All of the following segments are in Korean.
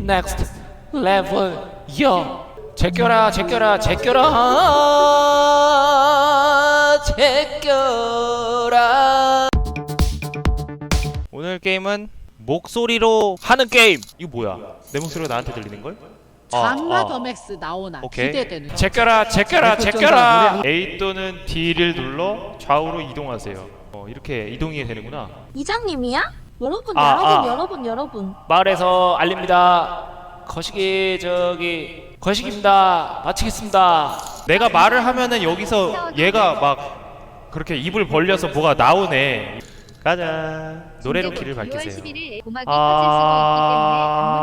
next level 요 제껴라 제껴라 제껴라. 제껴라. 오늘 게임은 목소리로 하는 게임. 이거 뭐야? 내 목소리가 나한테 들리는 걸? 잔나 더 맥스 나오나? 아, 오케이. 기대되는 제껴라 제껴라 네, 제껴라. A 또는 D를 눌러 좌우로 이동하세요. 어, 이렇게 이동이 되는구나. 이장님이야? 여러분 아, 여러분 아. 여러분 여러분 마을에서 알립니다. 거시기 저기 거시기입니다. 마치겠습니다. 내가 말을 하면은 여기서 얘가 막 그렇게 입을 벌려서 뭐가 나오네. 가자. 노래로 길을 6월 밝히세요. 10일에 고막이 아.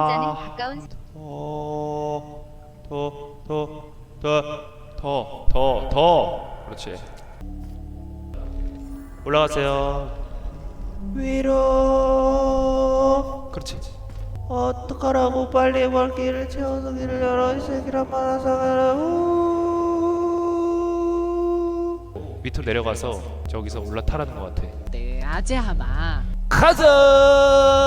터질 수도 있기 때문에 방문자는 가까운 더 더 더 더 더 더 더. 그렇지. 올라가세요. 위로. 그렇지. 어떡하라고 빨리 멀기를 채워서 길을 열어 이 새끼란 말아서가라고 밑으로 내려가서 저기서 올라타라는 것 같아. 네 아재하마 가자. 가자.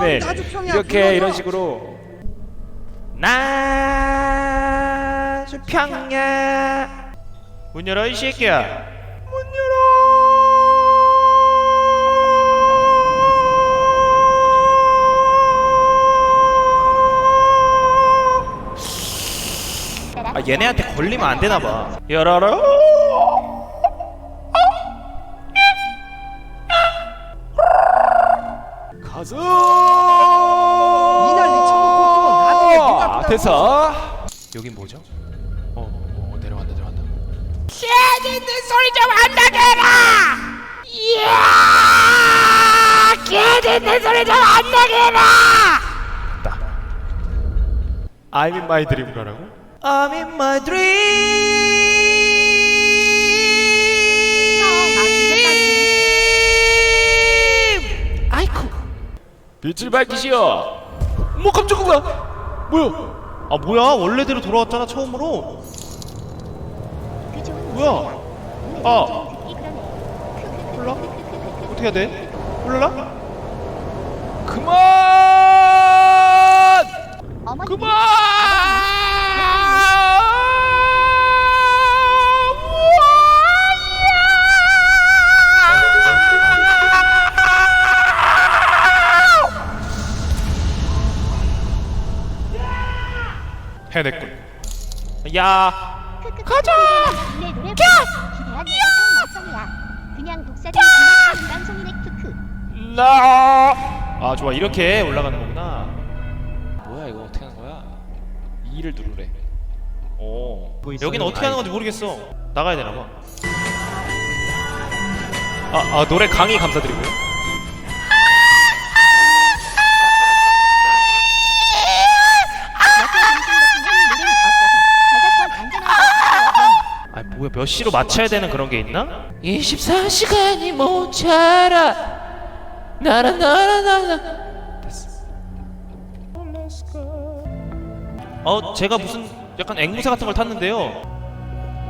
개 힘드네. 이렇게 이런 식으로. 나 수평야. 문 열어 이 새끼야. 문 열어. 아 얘네한테 걸리면 안 되나 봐. 열어라. 가자 됐어 여긴 뭐죠? 어, 어 내려간다 내려간다 개짖는 소리 좀 안 나게 해라! 이야! 개짖는 소리 좀 안 나게 해라! 됐다 I'm in my dream 가라고? I'm in my dream 아이쿠 빛을 밝히시오 뭐 깜짝이야 뭐야? 아 뭐야? 원래대로 돌아왔잖아 처음으로. 뭐야? 아. 몰라 어떻게 해야 돼? 몰라? 그만! 그만 야 가자! 그냥 독사들 그냥 방송이네 크크. 나. 아 좋아 이렇게 올라가는 거구나. 뭐야 이거 어떻게 하는 거야? 2를 누르래. 오. 여기는 어떻게 하는 건지 모르겠어. 나가야 되나 봐. 아, 아 노래 강의 감사드리고요. 아 뭐야 몇 시로 맞춰야 되는 그런 게 있나? 24시간이 모자라 나라 나라 나라 어 제가 무슨 약간 앵무새 같은 걸 탔는데요.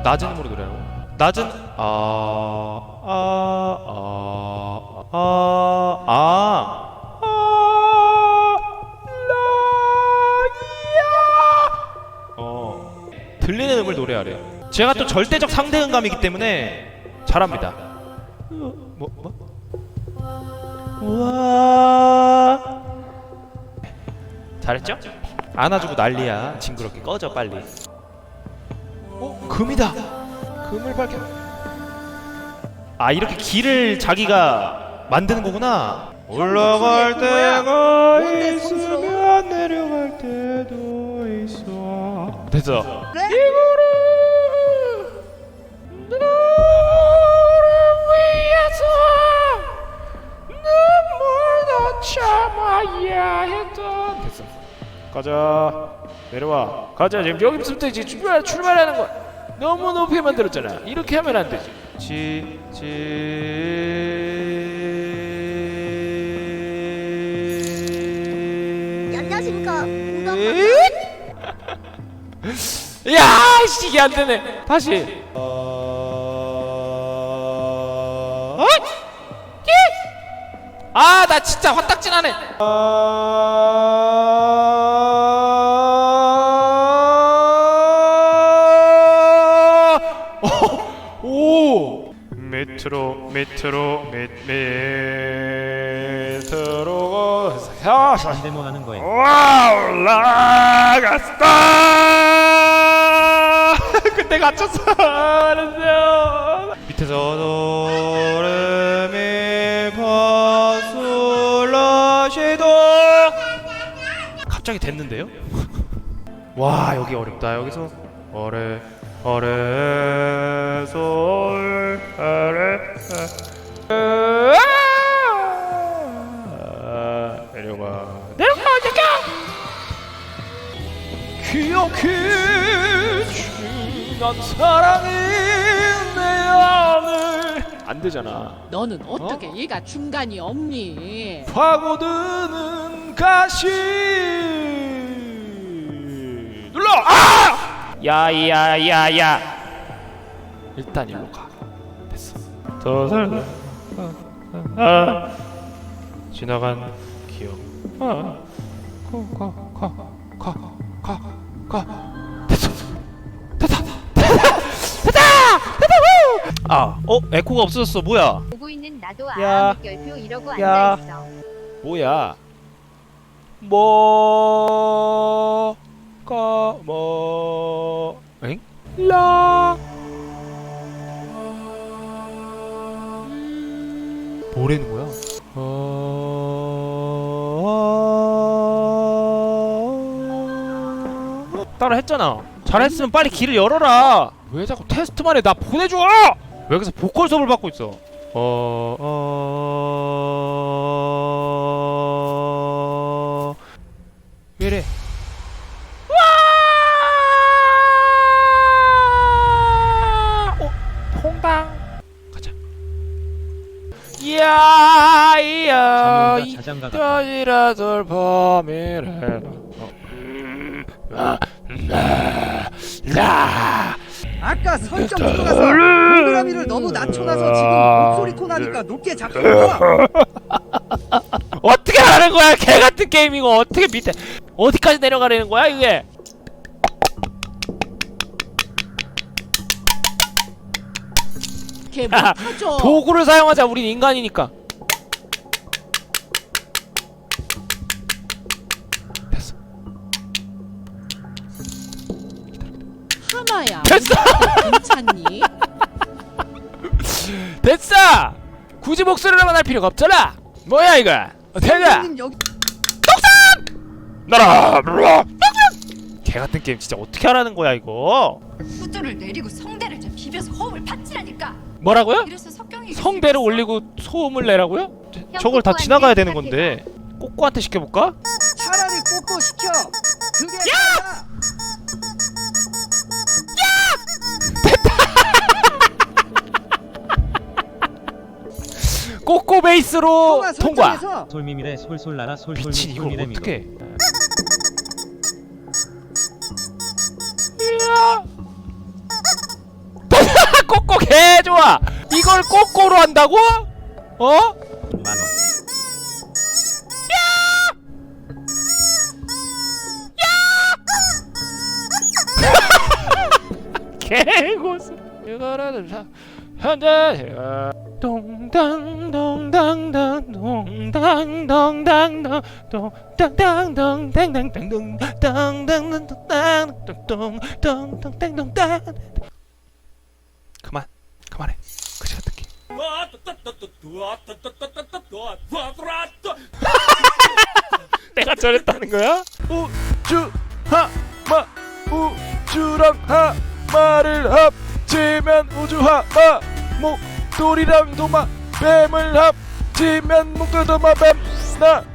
낮은 음으로 노래하고. 낮은 아, 아아아아아라이야 어 들리는 음을 노래하래요. 제가 또 절대적 상대 음감이기 때문에 잘합니다. 뭐 뭐? 우와. 잘했죠? 안아주고 난리야. 징그럽게 꺼져 빨리. 어? 금이다. 금을 밝혀. 아 이렇게 길을 자기가 만드는 거구나. 올라갈 때가 있으면 내려갈 때도 있어. 됐어. 이거 가자 내려와 가자 지금 여기부터 이제 출발 출발하는 거야 너무 높이 만들었잖아 이렇게 하면 안 되지 지 안녕하십니까. 지 야, 씨, 이게 안 되네. 다시. 어... 어? 아, 나 진짜 화딱지나네. 어, 밑으로 밑 밑으로. 샤샤 데모 하는 거예요. 와 올라갔다. 근데 갇혔어. 알았어요. 밑에서 노래미 파솔라시도. 갑자기 됐는데요? 와 여기 어렵다. 여기서 어레 어레 솔 아레 아, 내려가 내려가 새끼야 기억해 지난 사랑이 내 안을. 안 되잖아. 너는 어떻게 얘가 중간이 없니? 파고드는 가시. 눌러! 아 야야야야 일단 일로 가 됐어 더 살다 아, 아. 지나간 기억 아가가가가가 됐어 됐다 됐다 됐다 아, 어? 에코가 없어졌어. 뭐야? 보고 있는 나도 야. 아 물결표 이러고 야. 앉아 있어. 뭐야? 뭐... 까... 뭐... 엥? 라... 뭐라는 거야? 어... 따라 했잖아. 잘했으면 빨리 길을 열어라. 왜 자꾸 테스트만 해? 나 보내줘! 왜 여기서 보컬 수업을 받고 있어? 어... 어... 왜래? 와! 어, 통당. 가자. 이야, 자장가 같다. 아, 라, 라. 아까 설정 들어가서 동그라미를 너무 낮춰놔서 지금 목소리 톤 하니까 높게 잡힌 거야. 어떻게 하는 거야? 개 같은 게임이고 어떻게 밑에 어디까지 내려가려는 거야 이게? 걔 못하죠. 도구를 사용하자. 우린 인간이니까. 하마야. 됐어. 괜찮니? 됐어. 굳이 목소리로만 할 필요가 없잖아. 뭐야 이거? 어떻게 가? 선생님 여기 나라. 개 같은 게임 진짜 어떻게 하라는 거야 이거? 후줄을 내리고 성대를 좀 비벼서 호흡을 파치라니까. 뭐라고요? 이래서 석경이 성대를 올리고 소음을 내라고요? 저걸 다 지나가야 되는 건데. 꼬꼬한테 시켜볼까? 차라리 꼬꼬 시켜. 그게 야! 꼬꼬 베이스로 통과. 설정에서 솔미미래 솔솔 나라 솔솔미 미친 이걸 솔미래미도. 어떻게? 이야. 꼬꼬 개 좋아. 이걸 꼬꼬로 한다고? 어? 만 원. 개고수. 이거라도 사 현재 동당 동당당 동당 동당당 동당당 동당당 동당당 동당당 동당당 그만 그만해. 그지 같은 게 내가 저랬다는 거야? 우주 하마 우주랑 하마를 합치면 우주 하마 목돌이랑 도마 뱀을 합치면 목돌 도마 뱀나